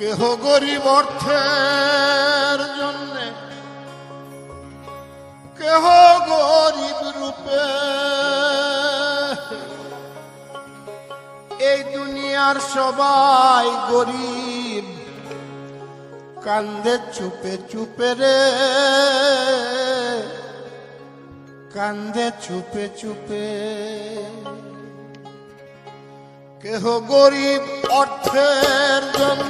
কেহ গরিব অর্থের জন্যে? কেহ গরিব রূপে? এই দুনিয়ার সবাই গরিব। কান্দে চুপে চুপে রে। কান্দে চুপে চুপে। কেহ গরিব অর্থের জন্য?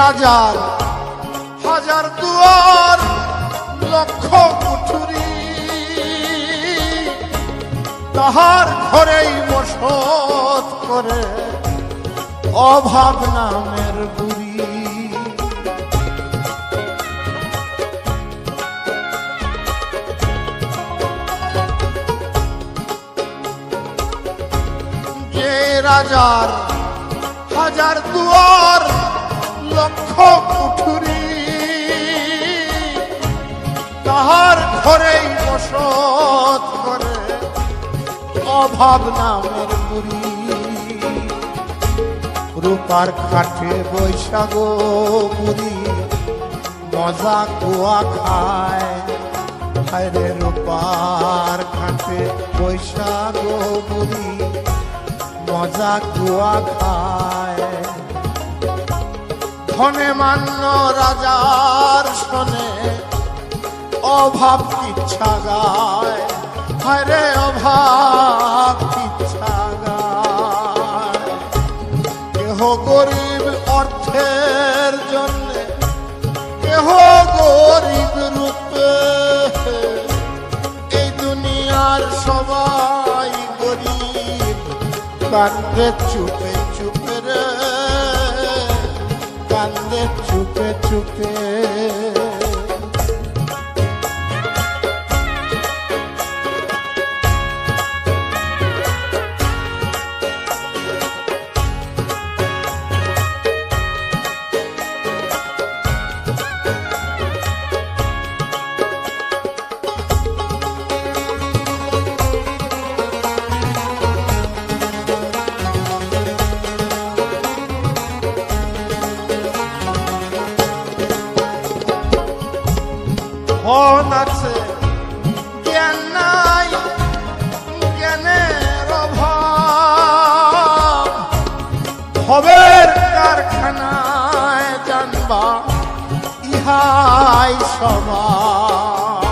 রাজার হাজার দুয়ার লক্ষ কুঠুরি। তাহার ঘরেই বসত করে অভাব নামের বুড়ি যে রাজার হাজার দুয়ার লক্ষ কুঠুরি তাহার ঘরেই বসত করে অভাব নামের বুড়ি রূপার কাঠে বৈশাখ বুড়ি মজা কুয়া খায়। রে রূপার কাঠে বৈশাখ বুড়ি মজা কুয়া খায়। ধনে মান্য রাজার শোনে, অভাব ইচ্ছা গায়। হায়রে অভাব ইচ্ছা গায়। কেহ গরিব অর্থের জন্য, কেহ গরিব রূপে। এই দুনিয়ার সবাই গরিব কান্দে চুপে কান্দে চুপে চুপে। ধন আছে, জ্ঞান নাই, জ্ঞানের অভাব। হবের কারখানায় জানবা, ইহাই সবার।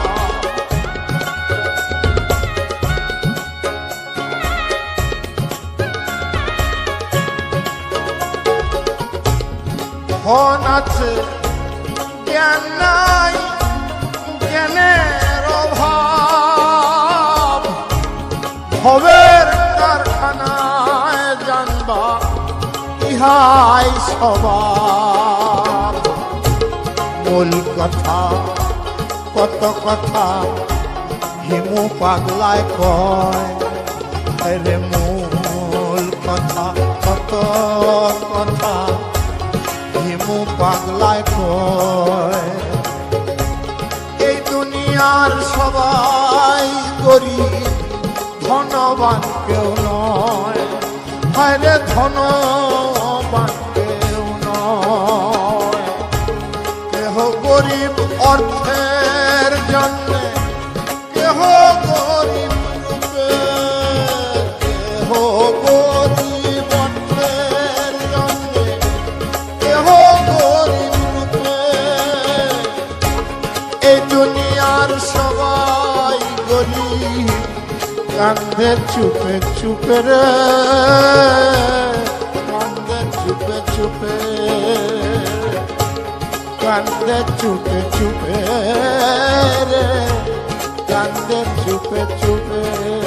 ধন আছে, জ্ঞান নাই জ্ঞানের অভাব। ভবের কারখানায় জানবা, ইহাই সবার। মূল কথা, কত কথা হিমু পাগলায় কয়। রে মূল কথা, কত কথা হিমু পাগলায় কয়। দুনিয়ার সবাই গরিব ধনবান কেউ নয়। হায়রে ধনবান কেউ নয়। কেহ গরিব অর্থের জন্য কান্দে চুপে চুপে রে কান্দে চুপে চুপে কান্দে চুপে চুপে রে কান্দে চুপে চুপে।